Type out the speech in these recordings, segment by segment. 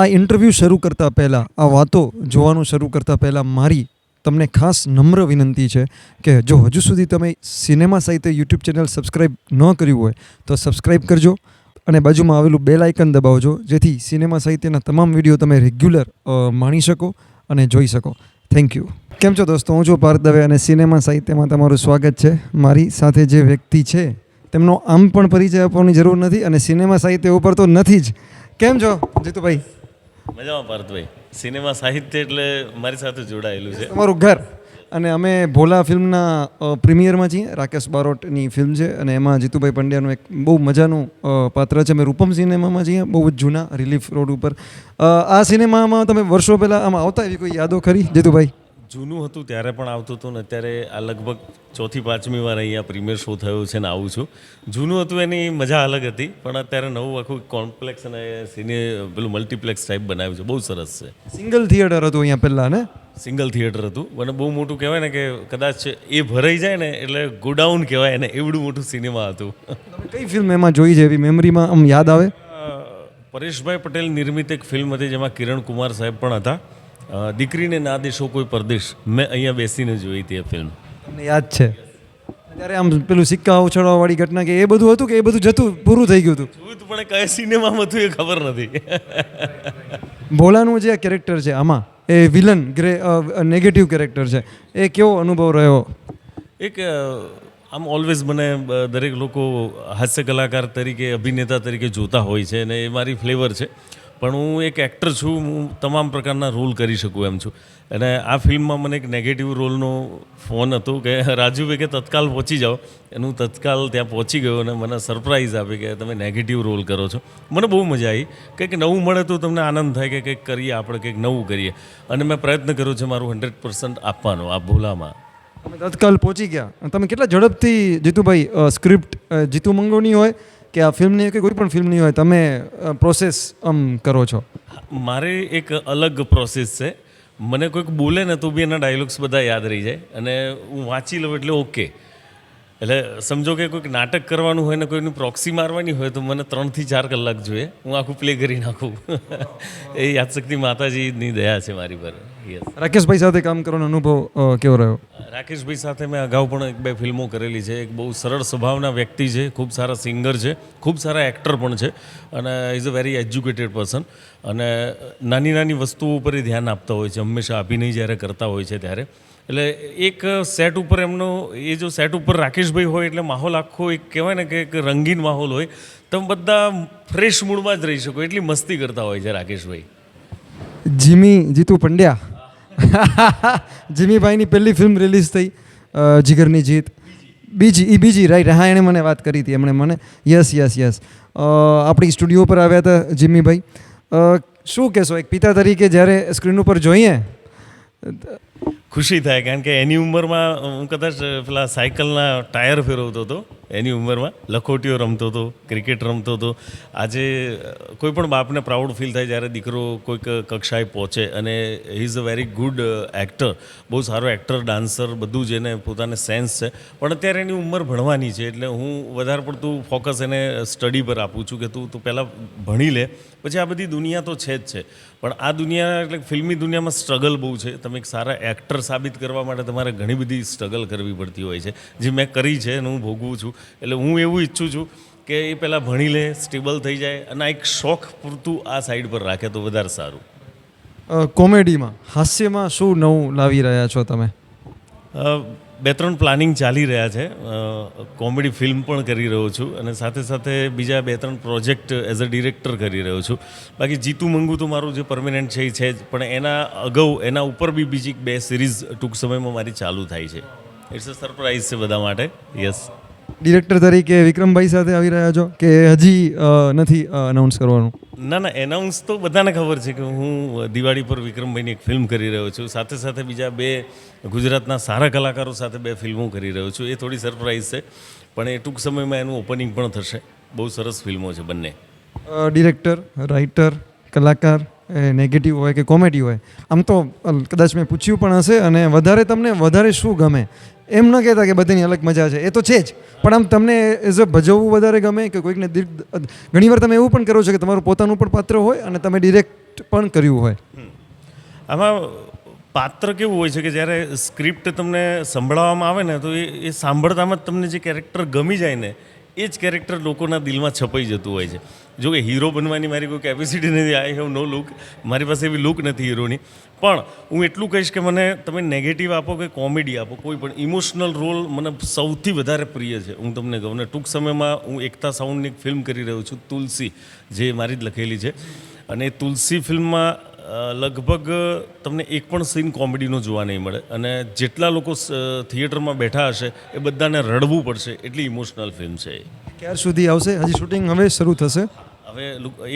આ ઇન્ટરવ્યૂ શરૂ કરતાં પહેલાં, આ વાતો જોવાનું શરૂ કરતાં પહેલાં મારી તમને ખાસ નમ્ર વિનંતી છે કે જો હજુ સુધી તમે સિનેમા સાહિત્ય યુટ્યુબ ચેનલ સબસ્ક્રાઈબ ન કર્યું હોય, તો સબસ્ક્રાઈબ કરજો અને બાજુમાં આવેલું બેલ આઇકન દબાવજો, જેથી સિનેમા સાહિત્યના તમામ વીડિયો તમે રેગ્યુલર માણી શકો અને જોઈ શકો. થેન્ક યુ કેમ છો દોસ્તો? હું છું ભારત દવે અને સિનેમા સાહિત્યમાં તમારું સ્વાગત છે. મારી સાથે જે વ્યક્તિ છે, તેમનો આમ પણ પરિચય આપવાની જરૂર નથી અને સિનેમા સાહિત્ય ઉપર તો નથી જ. કેમ છો જીતુભાઈ? મજામાં પાર્થભાઈ. સિનેમા સાહિત્ય એટલે મારી સાથે જોડાયેલું છે. તમારું ઘર. અને અમે ભોલા ફિલ્મના પ્રીમિયરમાં છીએ. રાકેશ બારોટની ફિલ્મ છે. અને એમાં જીતુભાઈ પંડ્યાનું એક બહુ મજાનું પાત્ર છે. અમે રૂપમ સિનેમામાં છીએ. બહુ જ જૂના રિલીફ રોડ ઉપર. આ સિનેમામાં તમે વર્ષો પહેલાં આમાં આવતા એવી કોઈ યાદો ખરી? જીતુભાઈ? જૂનું હતું ત્યારે પણ આવતું હતું ને અત્યારે આ લગભગ ચોથી પાંચમી વાર અહીંયા પ્રીમિયર શો થયો છે ને આવું છું. જૂનું હતું એની મજા અલગ હતી પણ અત્યારે નવું આખું કોમ્પ્લેક્સ અને સિને પેલું મલ્ટીપ્લેક્સ ટાઈપ બનાવ્યું છે બહુ સરસ છે. સિંગલ થિયેટર હતું અહીંયા પહેલાં ને? સિંગલ થિયેટર હતું અને બહુ મોટું કહેવાય ને કે કદાચ એ ભરાઈ જાય ને એટલે ગોડાઉન કહેવાય ને એવડું મોટું સિનેમા હતું. કઈ ફિલ્મ એમાં જોઈ છે એવી મેમરીમાં આમ યાદ આવે? પરેશભાઈ પટેલ નિર્મિત એક ફિલ્મ હતી જેમાં કિરણ કુમાર સાહેબ પણ હતા. દીકરીને ના દેશો કોઈ પરદેશ. મેં અહીંયા બેસીને જોઈ હતી એ ફિલ્મ તમને યાદ છે? ત્યારે આમ પેલું સિક્કા ઉછળવાવાળી ઘટના કે એ બધું હતું કે એ બધું જતું પૂરું થઈ ગયું હતું? હતું પણ કયા સિનેમામાં હતું એ ખબર નથી. ભોલાનું જે કેરેક્ટર છે આમાં એ વિલન ગ્રે નેગેટિવ કેરેક્ટર છે એ કેવો અનુભવ રહ્યો? એક આમ ઓલવેઝ મને દરેક લોકો હાસ્ય કલાકાર તરીકે અભિનેતા તરીકે જોતા હોય છે અને એ મારી ફ્લેવર છે. પણ હું એક એક્ટર છું, હું તમામ પ્રકારના રોલ કરી શકું એમ છું. અને આ ફિલ્મમાં મને એક નેગેટિવ રોલનો ફોન હતો કે, રાજુભાઈ, કે તત્કાલ પહોંચી જાઓ. અને હું તત્કાલ ત્યાં પહોંચી ગયો અને મને સરપ્રાઈઝ આપી કે તમે નેગેટિવ રોલ કરો છો. મને બહુ મજા આવી. કંઈક નવું મળે તો તમને આનંદ થાય કે કંઈક કરીએ આપણે, કંઈક નવું કરીએ. અને મેં પ્રયત્ન કર્યો છે મારું હંડ્રેડ પર્સન્ટ આપવાનો, આ ભોલામાં. તત્કાલ પહોંચી ગયા. તમે કેટલા ઝડપથી જીતુભાઈ સ્ક્રિપ્ટ જીતુ મંગોની હોય કે આ ફિલ્મની કે કોઈ પણ ફિલ્મની હોય, તમે પ્રોસેસ આમ કરો છો? મારે એક અલગ પ્રોસેસ છે. મને કોઈક બોલે ને તો બી એના ડાયલોગ્સ બધા યાદ રહી જાય અને હું વાંચી લઉં એટલે ઓકે એટલે સમજો કે કોઈક નાટક કરવાનું હોય ને કોઈની પ્રોક્સી મારવાની હોય તો મને ત્રણથી ચાર કલાક જોઈએ. હું આખું પ્લે કરી નાખું. એ યાદશક્તિ માતાજીની દયા છે મારી પર. રાકેશભાઈ સાથે કામ કરવાનો અનુભવ કેવો રહ્યો? રાકેશભાઈ સાથે મેં અગાઉ પણ એક બે ફિલ્મો કરેલી છે. એક બહુ સરળ સ્વભાવના વ્યક્તિ છે ખૂબ સારા સિંગર છે ખૂબ સારા એક્ટર પણ છે અને is a very educated person અને નાની નાની વસ્તુઓ ઉપર એ ધ્યાન આપતા હોય છે હંમેશા અભિનય જ્યારે કરતા હોય છે ત્યારે. એટલે એક સેટ ઉપર એમનો એ જો સેટ ઉપર રાકેશભાઈ હોય એટલે માહોલ આખો એક કહેવાય ને કે એક રંગીન માહોલ હોય તમે બધા ફ્રેશ મૂડમાં જ રહી શકો એટલી મસ્તી કરતા હોય છે રાકેશભાઈ જીમી જીતુ પંડ્યા. જીમીભાઈની પહેલી ફિલ્મ રિલીઝ થઈ જીગરની જીત. બીજી એ બીજી રાઈટ હા એણે મને વાત કરી હતી એમણે મને. યસ યસ યસ આપણી સ્ટુડિયો પર આવ્યા હતા જીમીભાઈ. શું કહેશો, એક પિતા તરીકે જ્યારે સ્ક્રીન ઉપર જોઈએ ખુશી થાય, કારણ કે એની ઉંમરમાં હું કદાચ પેલા સાયકલના ટાયર ફેરવતો હતો, એની ઉંમરમાં લખોટીઓ રમતો હતો, ક્રિકેટ રમતો હતો. આજે કોઈ પણ બાપને પ્રાઉડ ફીલ થાય જ્યારે દીકરો કોઈક કક્ષાએ પહોંચે અને he is a very good actor બહુ સારો એક્ટર ડાન્સર બધું જ એને પોતાને સેન્સ છે. પણ અત્યારે એની ઉંમર ભણવાની છે, એટલે હું વધારે પડતું ફોકસ એને સ્ટડી પર આપું છું કે તું તું પહેલાં ભણી લે, પછી આ બધી દુનિયા તો છે જ છે. પણ આ દુનિયા, એટલે ફિલ્મી દુનિયામાં સ્ટ્રગલ બહુ છે. તમે એક સારા એક્ટર સાબિત કરવા માટે તમારે ઘણી બધી સ્ટ્રગલ કરવી પડતી હોય છે. જે મેં કરી છે અને હું ભોગવું છું. એટલે હું એવું ઈચ્છું છું કે એ પહેલાં ભણી લે સ્ટેબલ થઈ જાય અને આ એક શોખ પૂરતું આ સાઈડ પર રાખે તો વધારે સારું. કોમેડીમાં હાસ્યમાં શું નવું લાવી રહ્યા છો તમે? બે ત્રણ પ્લાનિંગ ચાલી રહ્યા છે. કોમેડી ફિલ્મ પણ કરી રહ્યો છું અને સાથે સાથે બીજા બે ત્રણ પ્રોજેક્ટ એઝ અ ડિરેક્ટર કરી રહ્યો છું. બાકી જીતુ મંગુ તો મારું જે પરમેનન્ટ છે એ છે જ, પણ એના અગાઉ, એના ઉપર બી બીજી બે સિરીઝ ટૂંક સમયમાં મારી ચાલુ થાય છે. ઇટ્સ અ સરપ્રાઇઝ છે બધા માટે. યસ ડિરેક્ટર તરીકે વિક્રમભાઈ સાથે આવી રહ્યા છો કે હજી નથી અનાઉન્સ કરવાનું? ના ના એનાઉન્સ તો બધાને ખબર છે કે હું દિવાળી પર વિક્રમભાઈની એક ફિલ્મ કરી રહ્યો છું. સાથે સાથે બીજા બે ગુજરાતના સારા કલાકારો સાથે બે ફિલ્મો કરી રહ્યો છું. એ થોડી સરપ્રાઇઝ છે, પણ એ ટૂંક સમયમાં એનું ઓપનિંગ પણ થશે. બહુ સરસ ફિલ્મો છે બંને. ડિરેક્ટર રાઇટર કલાકાર નેગેટિવ હોય કે કોમેડી હોય, આમ તો કદાચ મેં પૂછ્યું પણ હશે અને વધારે તમને વધારે શું ગમે? એમ ન કહેતા કે બધાની અલગ મજા છે. એ તો છે જ. પણ આમ તમને એઝ અ ભજવવું વધારે ગમે કે કોઈકને ઘણીવાર તમે એવું પણ કરો છો કે તમારું પોતાનું પણ પાત્ર હોય અને તમે ડિરેક્ટ પણ કર્યું હોય. આમાં પાત્ર કેવું હોય છે કે જ્યારે સ્ક્રિપ્ટ તમને સંભળાવવામાં આવે ને તો એ સાંભળતામાં જ તમને જે કેરેક્ટર ગમી જાય ને એ જ કેરેક્ટર લોકોના દિલમાં છપાઈ જતું હોય છે. જો કે હીરો બનવાની મારી કોઈ કેપેસિટી નથી. આઈ હેવ નો લુક મારી પાસે એવી લુક નથી હીરોની પણ હું એટલું કહીશ કે મને તમે નેગેટિવ આપો કે કોમેડી આપો, કોઈ પણ ઇમોશનલ રોલ મને સૌથી વધારે પ્રિય છે. હું તમને કહું ને ટૂંક સમયમાં હું એકતા સાઉન્ડની ફિલ્મ કરી રહ્યો છું, તુલસી, જે મારી જ લખેલી છે. અને તુલસી ફિલ્મમાં લગભગ તમને એક પણ સીન કોમેડીનો જોવા નહીં મળે. અને જેટલા લોકો થિયેટરમાં બેઠા હશે એ બધાને રડવું પડશે. એટલી ઇમોશનલ ફિલ્મ છે ક્યાર સુધી આવશે? હજી શૂટિંગ હવે શરૂ થશે? હવે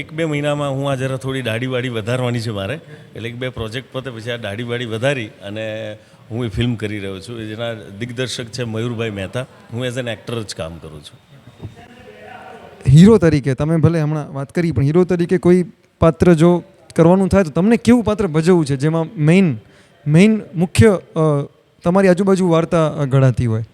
એક બે મહિનામાં હું આ જરા થોડી દાઢી વાડી વધારવાની છે મારે. એટલે એક બે પ્રોજેક્ટ પતે પછી આ દાઢી વાડી વધારી અને હું એ ફિલ્મ કરી રહ્યો છું. જેના દિગ્દર્શક છે મયુરભાઈ મહેતા. હું એઝ એન એક્ટર જ કામ કરું છું. હીરો તરીકે તમે ભલે હમણાં વાત કરી પણ હીરો તરીકે કોઈ પાત્ર જો કરવાનું થાય તો તમને કેવું પાત્ર ભજવવું છે? જેમાં મેઇન મેઇન મુખ્ય તમારી આજુબાજુ વાર્તા ઘડાતી હોય.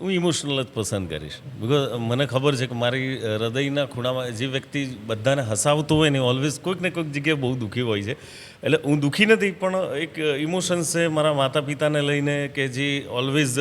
હું ઇમોશનલ જ પસંદ કરીશ. બિકોઝ મને ખબર છે કે મારી હૃદયના ખૂણામાં જે વ્યક્તિ બધાને હસાવતો હોય ને ઓલવેઝ કોઈક ને કોઈક જગ્યાએ બહુ દુઃખી હોય છે. એટલે હું દુઃખી નથી, પણ એક ઇમોશન્સ છે મારા માતા પિતાને લઈને કે જે ઓલવેઝ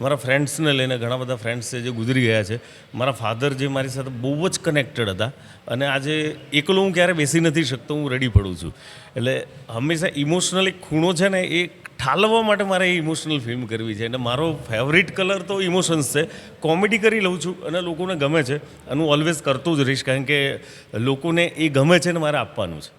મારા ફ્રેન્ડ્સને લઈને ઘણા બધા ફ્રેન્ડ્સ છે જે ગુજરી ગયા છે. મારા ફાધર જે મારી સાથે બહુ જ કનેક્ટેડ હતા અને આજે એકલો હું ક્યારે બેસી નથી શકતો, હું રેડી પડું છું. એટલે હંમેશા ઇમોશનલ એક ખૂણો છે ને એ ઠાલવવા માટે મારે એ ઇમોશનલ ફિલ્મ કરવી છે. અને મારો ફેવરિટ કલર તો ઇમોશન્સ છે. કોમેડી કરી લઉં છું અને લોકોને ગમે છે. અને હું ઓલવેઝ કરતો જ રહીશ કારણ કે લોકોને એ ગમે છે ને મારે આપવાનું છે.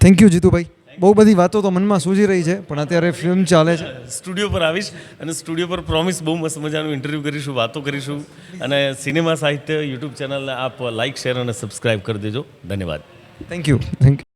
Thank you Jitubhai. બહુ બધી વાતો તો મનમાં સૂજી રહી છે પણ અત્યારે ફિલ્મ ચાલે છે. સ્ટુડિયો પર આવીશ અને સ્ટુડિયો પર પ્રોમિસ બહુ મસ્ત મજાનું ઇન્ટરવ્યૂ કરીશું વાતો કરીશું. અને સિનેમા સાહિત્ય યુટ્યુબ ચેનલ આપ લાઇક શેર અને સબસ્ક્રાઈબ કરી દેજો. ધન્યવાદ. Thank you thank you